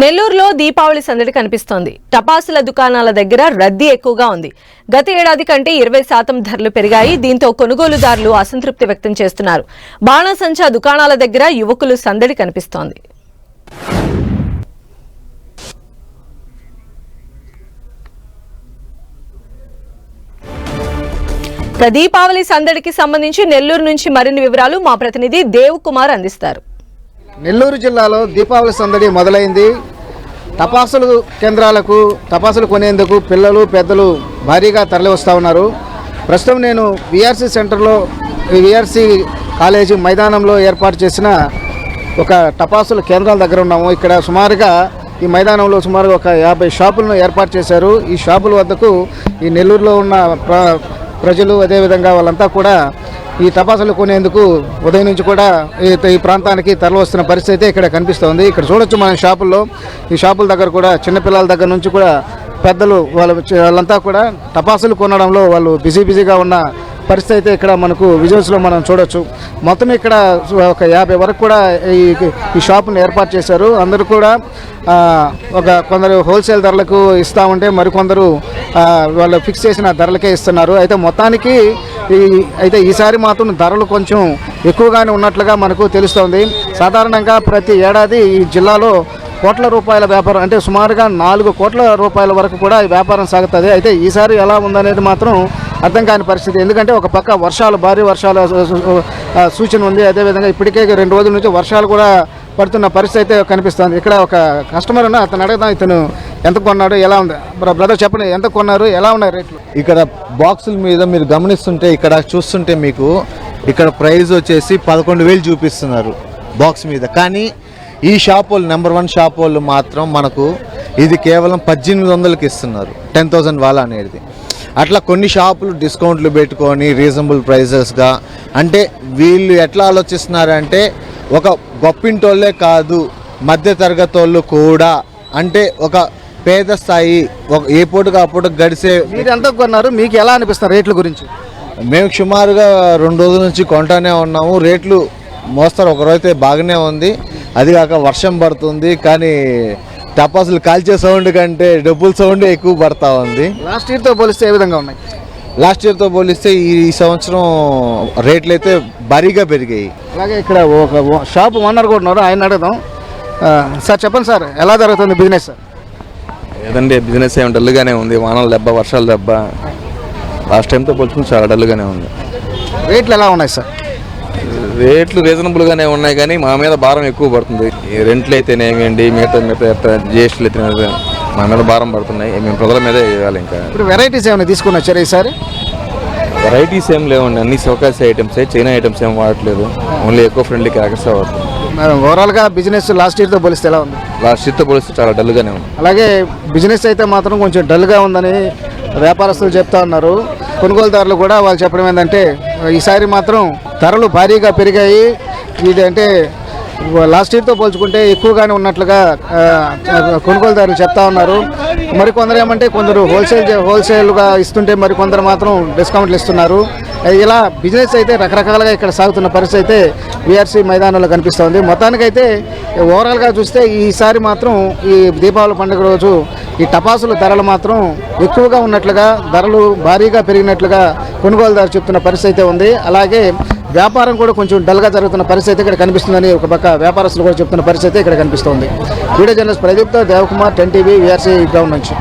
నెల్లూరులో దీపావళి సందడి కనిపిస్తోంది. టపాసుల దుకాణాల దగ్గర రద్దీ ఎక్కువగా ఉంది. గత ఏడాది కంటే ఇరవై శాతం ధరలు పెరిగాయి. దీంతో కొనుగోలుదారులు అసంతృప్తి వ్యక్తం చేస్తున్నారు. బాణసంచా దుకాణాల దగ్గర యువకులు సందడి కనిపిస్తోంది. దీపావళి సందడికి సంబంధించి నెల్లూరు నుంచి మరిన్ని వివరాలు మా ప్రతినిధి దేవ్ కుమార్ అందిస్తారు. నెల్లూరు జిల్లాలో దీపావళి సందడి మొదలైంది. టపాసులు కేంద్రాలకు టపాసులు కొనేందుకు పిల్లలు పెద్దలు భారీగా తరలి వస్తూ ఉన్నారు. ప్రస్తుతం నేను విఆర్సీ సెంటర్లో విఆర్సీ కాలేజీ మైదానంలో ఏర్పాటు చేసిన ఒక టపాసుల కేంద్రాల దగ్గర ఉన్నాము. ఇక్కడ సుమారుగా ఈ మైదానంలో సుమారుగా ఒక యాభై షాపులను ఏర్పాటు చేశారు. ఈ షాపుల వద్దకు ఈ నెల్లూరులో ఉన్న ప్ర ప్రజలు అదేవిధంగా వాళ్ళంతా కూడా ఈ టపాసులు కొనేందుకు ఉదయం నుంచి కూడా ఈ ప్రాంతానికి తరలివస్తున్న పరిస్థితి అయితే ఇక్కడ కనిపిస్తోంది. ఇక్కడ చూడొచ్చు మన షాపుల్లో. ఈ షాపుల దగ్గర కూడా చిన్నపిల్లల దగ్గర నుంచి కూడా పెద్దలు వాళ్ళ వాళ్ళంతా కూడా టపాసులు కొనడంలో వాళ్ళు బిజీ బిజీగా ఉన్న పరిస్థితి అయితే ఇక్కడ మనకు విజువల్స్లో మనం చూడొచ్చు. మొత్తం ఇక్కడ ఒక యాభై వరకు కూడా ఈ ఈ షాపును ఏర్పాటు చేశారు. అందరూ కూడా ఒక కొందరు హోల్సేల్ ధరలకు ఇస్తా ఉంటే మరికొందరు వాళ్ళు ఫిక్స్ చేసిన ధరలకే ఇస్తున్నారు. అయితే మొత్తానికి ఈ అయితే ఈసారి మాత్రం ధరలు కొంచెం ఎక్కువగానే ఉన్నట్లుగా మనకు తెలుస్తోంది. సాధారణంగా ప్రతి ఏడాది ఈ జిల్లాలో కోట్ల రూపాయల వ్యాపారం అంటే సుమారుగా నాలుగు కోట్ల రూపాయల వరకు కూడా ఈ వ్యాపారం సాగుతుంది. అయితే ఈసారి ఎలా ఉందనేది మాత్రం అర్థం కాని పరిస్థితి. ఎందుకంటే ఒక పక్క వర్షాలు భారీ వర్షాల సూచన ఉంది. అదేవిధంగా ఇప్పటికే రెండు రోజుల నుంచి వర్షాలు కూడా పడుతున్న పరిస్థితి అయితే కనిపిస్తుంది. ఇక్కడ ఒక కస్టమర్ ఉన్న అతను అడగదాం ఇతను ఎంత కొన్నాడు ఎలా ఉంది? బ్రదర్ చెప్పండి ఎంత కొన్నారు ఎలా ఉన్నాయి రేట్లు? ఇక్కడ బాక్సుల మీద మీరు గమనిస్తుంటే ఇక్కడ చూస్తుంటే మీకు ఇక్కడ ప్రైస్ వచ్చేసి పదకొండు వేలు చూపిస్తున్నారు బాక్స్ మీద. కానీ ఈ షాప్ వాళ్ళు నెంబర్ వన్ షాప్ వాళ్ళు మాత్రం మనకు ఇది కేవలం పద్దెనిమిది వందలకి ఇస్తున్నారు. టెన్ థౌజండ్ వాళ్ళ అనేది. అట్లా కొన్ని షాపులు డిస్కౌంట్లు పెట్టుకొని రీజనబుల్ ప్రైజెస్గా. అంటే వీళ్ళు ఎట్లా ఆలోచిస్తున్నారంటే ఒక గొప్పింటోళ్ళే కాదు మధ్య తరగతి వాళ్ళు కూడా. అంటే ఒక పేద స్థాయి ఒక ఏ పూటకు ఆ పూట గడిసే మీరు ఎంత కొన్నారు? మీకు ఎలా అనిపిస్తుంది రేట్ల గురించి? మేము సుమారుగా రెండు రోజుల నుంచి కొంటానే ఉన్నాము. రేట్లు మోస్తారు. ఒకరోజైతే బాగానే ఉంది. అది కాక వర్షం పడుతుంది. కానీ టపాసులు కాల్చే సౌండ్ కంటే డబ్బుల సౌండ్ ఎక్కువ పడతా ఉంది. లాస్ట్ ఇయర్తో పోలిస్తే ఏ విధంగా ఉన్నాయి? లాస్ట్ ఇయర్తో పోలిస్తే ఈ ఈ సంవత్సరం రేట్లు అయితే భారీగా పెరిగాయి. అలాగే ఇక్కడ ఒక షాప్ ఓనర్ కూడా ఉన్నారు. ఆయన అడుగుదాం. సార్ చెప్పండి సార్. ఎలా జరుగుతుంది బిజినెస్ సార్ ఏదండి బిజినెస్ ఏమి డల్గానే ఉంది వానలు దెబ్బ వర్షాలు దెబ్బ. లాస్ట్ టైంతో పోల్చుకుని చాలా డల్గానే ఉంది. రేట్లు ఎలా ఉన్నాయి సార్ రేట్లు రీజనబుల్గానే ఉన్నాయి కానీ మా మీద భారం ఎక్కువ పడుతుంది. ఈ రెంట్లు అయితేనేమియండి మిగతా మిగతా జిఎస్టీలు అయితే మా మీద భారం పడుతున్నాయి. మేము ప్రజల మీదే ఇవ్వాలి ఇంకా. ఇప్పుడు వెరైటీస్ ఏమైనా తీసుకుని వచ్చారు ఈసారి? వెరైటీస్ ఏం లేవండి. అన్ని సోకాసి ఐటమ్సే చైనా ఐటమ్స్ ఏం వాడట్లేదు. ఓన్లీ ఎక్కువ ఫ్రెండ్లీ క్రాకర్స్ వాడుతున్నాం ఓవరాల్గా బిజినెస్ లాస్ట్ ఇయర్తో పోలిస్తే ఎలా ఉంది? లాస్ట్ ఇయర్తో పోలిస్తే చాలా డల్గానే ఉంది. అలాగే బిజినెస్ అయితే మాత్రం కొంచెం డల్గా ఉందని వ్యాపారస్తులు చెప్తా ఉన్నారు. కొనుగోలుదారులు కూడా వాళ్ళు చెప్పడం ఏంటంటే ఈసారి మాత్రం ధరలు భారీగా పెరిగాయి. ఇది అంటే లాస్ట్ ఇయర్తో పోల్చుకుంటే ఎక్కువగానే ఉన్నట్లుగా కొనుగోలుదారులు చెప్తా ఉన్నారు. మరికొందరు ఏమంటే కొందరు హోల్సేల్ హోల్సేల్గా ఇస్తుంటే మరికొందరు మాత్రం డిస్కౌంట్లు ఇస్తున్నారు. ఇలా బిజినెస్ అయితే రకరకాలుగా ఇక్కడ సాగుతున్న పరిస్థితి అయితే వీఆర్సీ మైదానంలో కనిపిస్తోంది. మొత్తానికైతే ఓవరాల్గా చూస్తే ఈసారి మాత్రం ఈ దీపావళి పండుగ రోజు ఈ టపాసుల ధరలు మాత్రం ఎక్కువగా ఉన్నట్లుగా ధరలు భారీగా పెరిగినట్లుగా కొనుగోలుదారు చెప్తున్న పరిస్థితి అయితే ఉంది. అలాగే వ్యాపారం కూడా కొంచెం డల్గా జరుగుతున్న పరిస్థితి అయితే ఇక్కడ కనిపిస్తుందని ఒక పక్క వ్యాపారస్తులు కూడా చెప్తున్న పరిస్థితి అయితే ఇక్కడ కనిపిస్తోంది. Video journalist ప్రదీప్తో Devakumar ten TV VRC ground నుంచి.